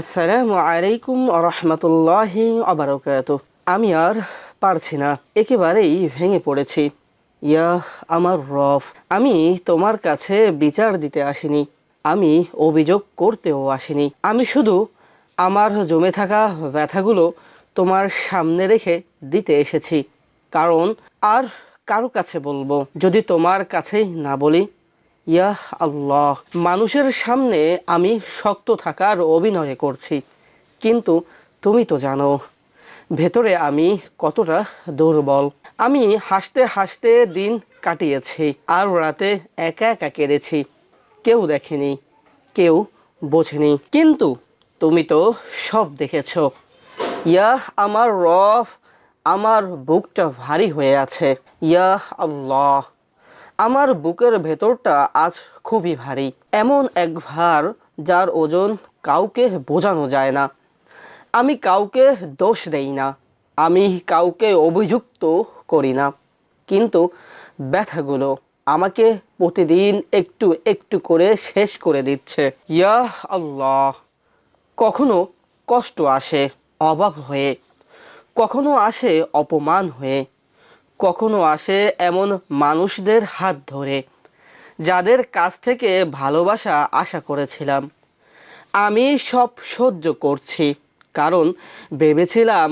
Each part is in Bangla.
আসসালামু আলাইকুম রহমতুল্লাহি আবরকাত আমি আর পারছি না, একেবারেই ভেঙে পড়েছি। ইয়াহ, আমার রফ আমি তোমার কাছে বিচার দিতে আসিনি, আমি অভিযোগ করতেও আসিনি। আমি শুধু আমার জমে থাকা ব্যথাগুলো তোমার সামনে রেখে দিতে এসেছি, কারণ আর কারও কাছে বলব, যদি তোমার কাছেই না বলি ইয়াহ আল্লাহ, মানুষের সামনে আমি শক্ত থাকার অভিনয় করছি। কিন্তু তুমি তো জানো, ভেতরে আমি কতটা দুর্বল। আমি হাসতে হাসতে দিন কাটিয়েছি, আর রাতে একা একা কেঁদেছি। কেউ দেখেনি, কেউ বোঝেনি। কিন্তু তুমি তো সব দেখেছ। ইয়াহ আমার রফ আমার বুকটা ভারী হয়ে আছে। ইয়াহ আল্লাহ। আমার বুকের ভেতরটা আজ খুবই ভারী। এমন এক ভার যার ওজন কাউকে বোঝানো যায় না। আমি কাউকে দোষ দেই না। আমি কাউকে অভিযুক্ত করি না। কিন্তু ব্যথাগুলো আমাকে প্রতিদিন একটু একটু করে শেষ করে দিচ্ছে। ইয়াহ আল্লাহ! কখনো কষ্ট আসে অভাব হয়ে, কখনো আসে অপমান হয়ে। কখনো আসে এমন মানুষদের হাত ধরে, যাদের কাছ থেকে ভালোবাসা আশা করেছিলাম। আমি সব সহ্য করছি, কারণ ভেবেছিলাম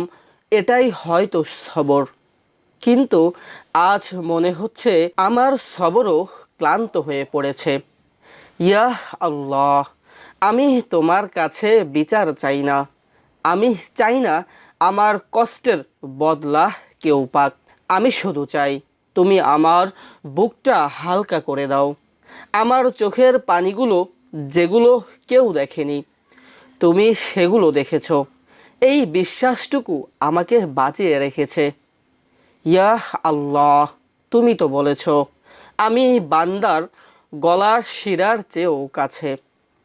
এটাই হয়তো সবর। কিন্তু আজ মনে হচ্ছে আমার সবরও ক্লান্ত হয়ে পড়েছে। ইয়াহ আল্লাহ, আমি তোমার কাছে বিচার চাই না। আমি চাই না আমার কষ্টের বদলা কেউ পাক। আমি শুধু চাই তুমি আমার বুকটা হালকা করে দাও। আমার চোখের পানিগুলো যেগুলো কেউ দেখেনি, তুমি সেগুলো দেখেছ। এই বিশ্বাসটুকু আমাকে বাঁচিয়ে রেখেছে। ইয়াহ আল্লাহ, তুমি তো বলেছ, আমি বান্দার গলার শিরার চেয়েও কাছে।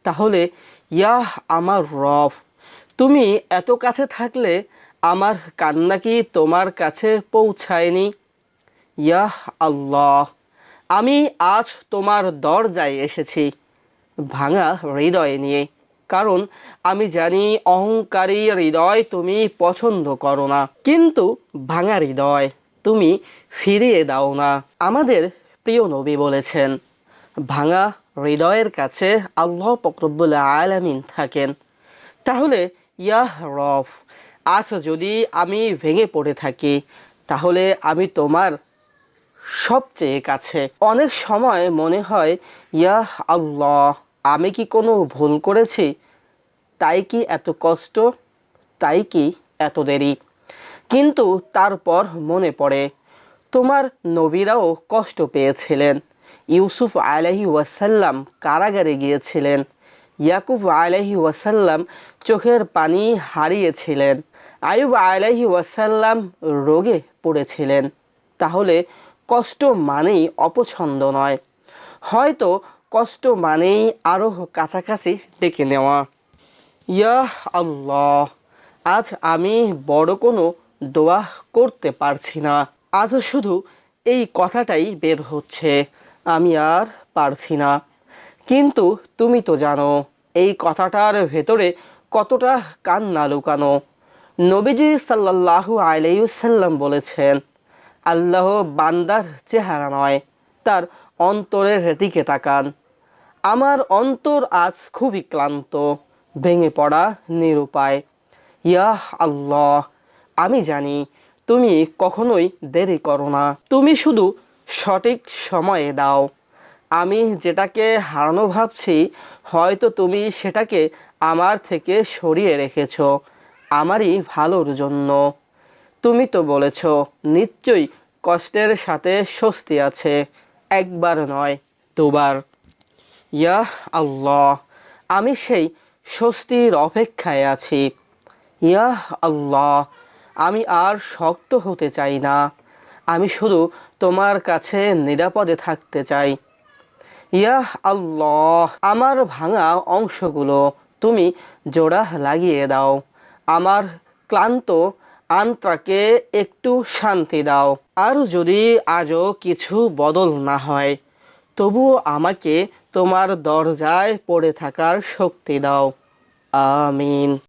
তাহলে, ইয়াহ আমার রফ তুমি এত কাছে থাকলে আমার কান্না কি তোমার কাছে পৌঁছায়নি? ইয়াহ আল্লাহ, আমি আজ তোমার দরজায় এসেছি ভাঙা হৃদয় নিয়ে। কারণ আমি জানি অহংকারী হৃদয় তুমি পছন্দ করো না। কিন্তু ভাঙা হৃদয় তুমি ফিরিয়ে দাও না। আমাদের প্রিয় নবী বলেছেন, ভাঙা হৃদয়ের কাছে আল্লাহ ফকরবুল আলামিন থাকেন। তাহলে ইয়াহ রফ আজ যদি আমি ভেঙে পড়ে থাকি, তাহলে আমি তোমার সবচেয়ে কাছে। অনেক সময় মনে হয় ইয়া আল্লাহ, আমি কি কোনো ভুল করেছি? তাই কি এত কষ্ট? তাই কি এত দেরি? কিন্তু তারপর মনে পড়ে, তোমার নবীরাও কষ্ট পেয়েছিলেন। ইউসুফ আলহি ওয়াসাল্লাম কারাগারে গিয়েছিলেন। ইয়াকুব আলহি ওয়াসাল্লাম চোখের পানি হারিয়েছিলেন। আয়ুব আলহি ওয়াসাল্লাম রোগে পড়েছিলেন। তাহলে কষ্ট মানেই অপছন্দ নয়। হয়তো কষ্ট মানেই আরও কাছাকাছি ডেকে নেওয়া। ইয়াহ আল্লাহ, আজ আমি বড় কোনো দোয়া করতে পারছি না। আজ শুধু এই কথাটাই বের হচ্ছে, আমি আর পারছি না। কিন্তু তুমি তো জানো, এই কথাটার ভেতরে কতটা কান্না লুকানো। নবীজি সাল্লাল্লাহু আলাইসাল্লাম বলেছেন, আল্লাহ বান্দার চেহারা নয়, তার অন্তরের দিকে তাকান। আমার অন্তর আজ খুবই ক্লান্ত, ভেঙে পড়া নিরুপায়। ইয়াহ আল্লাহ, আমি জানি তুমি কখনোই দেরি করো না। তুমি শুধু সঠিক সময়ে দাও। আমি যেটাকে হারানো ভাবছি, হয়তো তুমি সেটাকে আমার থেকে সরিয়ে রেখেছো। আমারই ভালোর জন্য। তুমি তো বলেছ, নিশ্চয়ই কষ্টের সাথে স্বস্তি আছে। একবার নয়, দুবার। ইয়াহ আল্লাহ, আমি সেই স্বস্তির অপেক্ষায় আছি। ইয়াহ আল্লাহ, আমি আর শক্ত হতে চাই না। আমি শুধু তোমার কাছে নিরাপদে থাকতে চাই। ইয়াহ আল্লাহ, আমার ভাঙা অংশগুলো তুমি জোড়া লাগিয়ে দাও। আমার ক্লান্ত আন্ত্রাকে একটু শান্তি দাও। আর যদি আজও কিছু বদল না হয়, তবুও আমাকে তোমার দরজায় পড়ে থাকার শক্তি দাও। আমিন।